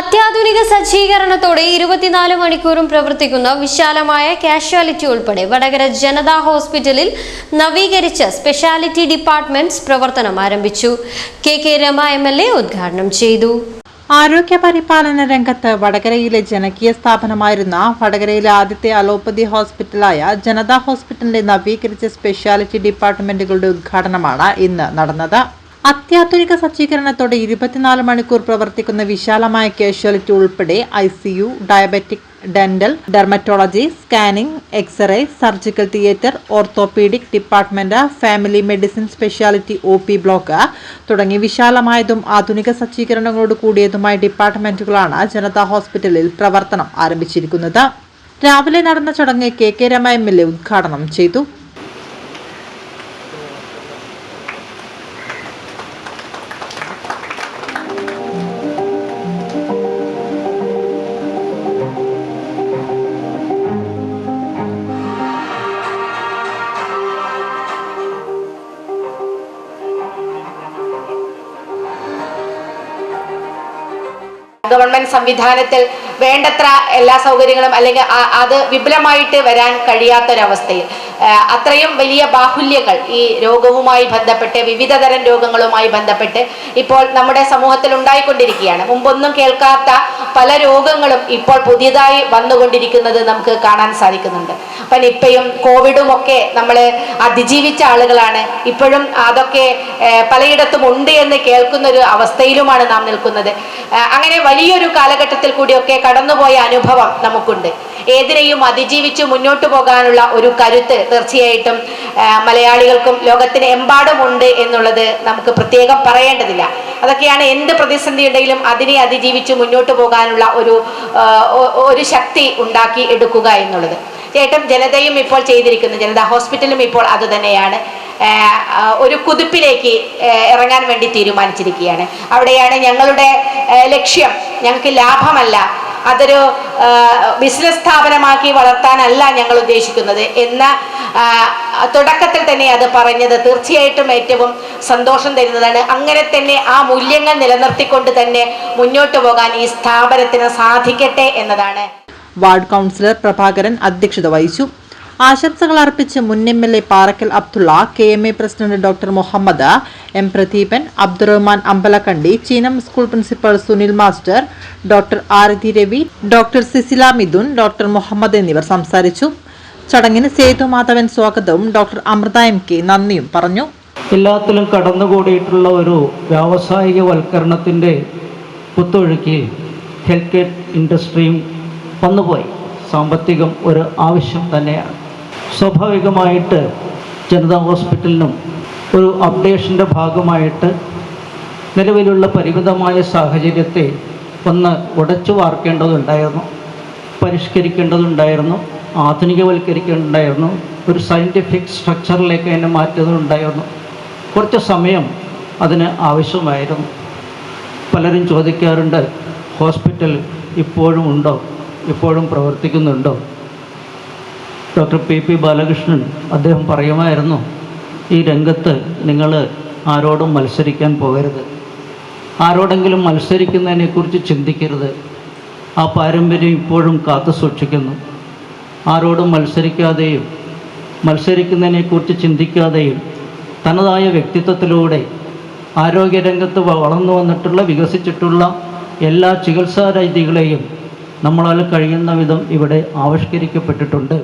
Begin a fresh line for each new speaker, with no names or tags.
അത്യാധുനിക സജ്ജീകരണത്തോടെ ഇരുപത്തിനാല് മണിക്കൂറും പ്രവർത്തിക്കുന്ന വിശാലമായ കാഷ്വാലിറ്റി ഉൾപ്പെടെ വടകര ജനതാ ഹോസ്പിറ്റലിൽ നവീകരിച്ച സ്പെഷ്യാലിറ്റി ഡിപ്പാർട്ട്മെന്റ്സ് പ്രവർത്തനം ആരംഭിച്ചു K K Rama M L A ഉദ്ഘാടനം ചെയ്തു
ആരോഗ്യ പരിപാലന രംഗത്ത് വടകരയിലെ ജനകീയ സ്ഥാപനമായിരുന്ന വടകരയിലെ ആദ്യത്തെ അലോപ്പതി ഹോസ്പിറ്റലായ ജനതാ ഹോസ്പിറ്റലിന്റെ നവീകരിച്ച സ്പെഷ്യാലിറ്റി ഡിപ്പാർട്ട്മെന്റുകളുടെ ഉദ്ഘാടനമാണ് ഇന്ന് നടന്നത് അത്യാധുനിക സജ്ജീകരണത്തോടെ ഇരുപത്തിനാല് മണിക്കൂർ പ്രവർത്തിക്കുന്ന വിശാലമായ കാഷ്വാലിറ്റി ഉൾപ്പെടെ I C U diabetic dental dermatology scanning X-ray surgical theatre orthopaedic department family medicine speciality O P block തുടങ്ങി വിശാലമായതും ആധുനിക സജ്ജീകരണങ്ങളോട് കൂടിയതുമായ ഡിപ്പാർട്ട്മെന്റുകളാണ് ജനതാ ഹോസ്പിറ്റലിൽ പ്രവർത്തനം ആരംഭിച്ചിരിക്കുന്നത് രാവിലെ നടന്ന ചടങ്ങ് K K Rama M L A ഉദ്ഘാടനം ചെയ്തു
ഗവൺമെന്റ് സംവിധാനത്തിൽ വേണ്ടത്ര എല്ലാ സൗകര്യങ്ങളും അല്ലെങ്കിൽ അത് വിപുലമായിട്ട് വരാൻ കഴിയാത്തൊരവസ്ഥയിൽ അത്രയും വലിയ ബാഹുല്യങ്ങൾ ഈ രോഗവുമായി ബന്ധപ്പെട്ട് വിവിധ തരം രോഗങ്ങളുമായി ബന്ധപ്പെട്ട് ഇപ്പോൾ നമ്മുടെ സമൂഹത്തിൽ ഉണ്ടായിക്കൊണ്ടിരിക്കുകയാണ് മുമ്പൊന്നും കേൾക്കാത്ത പല രോഗങ്ങളും ഇപ്പോൾ പുതിയതായി വന്നുകൊണ്ടിരിക്കുന്നത് നമുക്ക് കാണാൻ സാധിക്കുന്നുണ്ട് അപ്പം ഇപ്പയും കോവിഡും ഒക്കെ നമ്മൾ അതിജീവിച്ച ആളുകളാണ് ഇപ്പോഴും അതൊക്കെ പലയിടത്തും ഉണ്ട് എന്ന് കേൾക്കുന്ന ഒരു അവസ്ഥയിലുമാണ് നാം നിൽക്കുന്നത് അങ്ങനെ വലിയൊരു കാലഘട്ടത്തിൽ കൂടിയൊക്കെ കടന്നുപോയ അനുഭവം നമുക്കുണ്ട് ഏതിനെയും അതിജീവിച്ച് മുന്നോട്ട് പോകാനുള്ള ഒരു കരുത്ത് തീർച്ചയായിട്ടും മലയാളികൾക്കും ലോകത്തിന് എമ്പാടുമുണ്ട് എന്നുള്ളത് നമുക്ക് പ്രത്യേകം പറയേണ്ടതില്ല അതൊക്കെയാണ് എന്ത് പ്രതിസന്ധിയുടെയും അതിനെ അതിജീവിച്ച് മുന്നോട്ട് പോകാനുള്ള ഒരു ഒരു ശക്തി ഉണ്ടാക്കി എടുക്കുക എന്നുള്ളത് ചേട്ടം ജനതയും ഇപ്പോൾ ചെയ്തിരിക്കുന്നു ജനത ഹോസ്പിറ്റലും ഇപ്പോൾ അതുതന്നെയാണ് ഒരു കുതിപ്പിലേക്ക് ഇറങ്ങാൻ വേണ്ടി തീരുമാനിച്ചിരിക്കുകയാണ് അവിടെയാണ് ഞങ്ങളുടെ ലക്ഷ്യം ഞങ്ങൾക്ക് ലാഭമല്ല അതൊരു ബിസിനസ് സ്ഥാപനമാക്കി വളർത്താനല്ല ഞങ്ങൾ ഉദ്ദേശിക്കുന്നത് എന്ന തുടക്കത്തിൽ തന്നെ അത് പറഞ്ഞത് തീർച്ചയായിട്ടും ഏറ്റവും സന്തോഷം തരുന്നതാണ് അങ്ങനെ തന്നെ ആ മൂല്യങ്ങൾ നിലനിർത്തിക്കൊണ്ട് തന്നെ മുന്നോട്ട് പോകാൻ ഈ സ്ഥാപനത്തിന് സാധിക്കട്ടെ എന്നതാണ്
വാർഡ് കൗൺസിലർ പ്രഭാകരൻ അധ്യക്ഷത വഹിച്ചു ആശംസകൾ അർപ്പിച്ച് മുൻ M L A Parakkal Abdulla K M A president doctor Muhammad M Pradeepan Abdurahman Ambalakkandi Cheenam school principal Sunil master doctor Arathi Ravi doctor Sisila Mithun doctor Muhammad എന്നിവർ സംസാരിച്ചു ചടങ്ങിന് സേതു മാധവൻ സ്വാഗതവും ഡോക്ടർ അമൃത എം കെ നന്ദിയും പറഞ്ഞു
എല്ലാത്തിലും കടന്നുകൂടിയിട്ടുള്ള ഒരു വ്യാവസായിക വൽക്കരണത്തിൻ്റെ കുത്തൊഴുക്കി ഹെൽത്ത് കെയർ ഇൻഡസ്ട്രിയും വന്നുപോയി സാമ്പത്തികം ഒരു ആവശ്യം തന്നെയാണ് സ്വാഭാവികമായിട്ട് ജനതാ ഹോസ്പിറ്റലിനും ഒരു അപ്ഡേഷൻ്റെ ഭാഗമായിട്ട് നിലവിലുള്ള പരിമിതമായ സാഹചര്യത്തെ ഒന്ന് ഉടച്ചു വാർക്കേണ്ടതുണ്ടായിരുന്നു പരിഷ്കരിക്കേണ്ടതുണ്ടായിരുന്നു ആധുനികവൽക്കരിക്കേണ്ടതുണ്ടായിരുന്നു ഒരു സയൻറ്റിഫിക് സ്ട്രക്ചറിലേക്ക് അതിനെ മാറ്റുന്നതുണ്ടായിരുന്നു കുറച്ച് സമയം അതിന് ആവശ്യമായിരുന്നു പലരും ചോദിക്കാറുണ്ട് ഹോസ്പിറ്റൽ ഇപ്പോഴും ഉണ്ടോ ഇപ്പോഴും പ്രവർത്തിക്കുന്നുണ്ടോ ഡോക്ടർ പി പി ബാലകൃഷ്ണൻ അദ്ദേഹം പറയുമായിരുന്നു ഈ രംഗത്ത് നിങ്ങൾ ആരോടും മത്സരിക്കാൻ പോകരുത് ആരോടെങ്കിലും മത്സരിക്കുന്നതിനെക്കുറിച്ച് ചിന്തിക്കരുത് ആ പാരമ്പര്യം ഇപ്പോഴും കാത്തു സൂക്ഷിക്കുന്നു ആരോടും മത്സരിക്കാതെയും മത്സരിക്കുന്നതിനെക്കുറിച്ച് ചിന്തിക്കാതെയും തനതായ വ്യക്തിത്വത്തിലൂടെ ആരോഗ്യരംഗത്ത് വളർന്നു വന്നിട്ടുള്ള വികസിച്ചിട്ടുള്ള എല്ലാ ചികിത്സാ രീതികളെയും നമ്മളാൽ കഴിയുന്ന വിധം ഇവിടെ ആവിഷ്കരിക്കപ്പെട്ടിട്ടുണ്ട്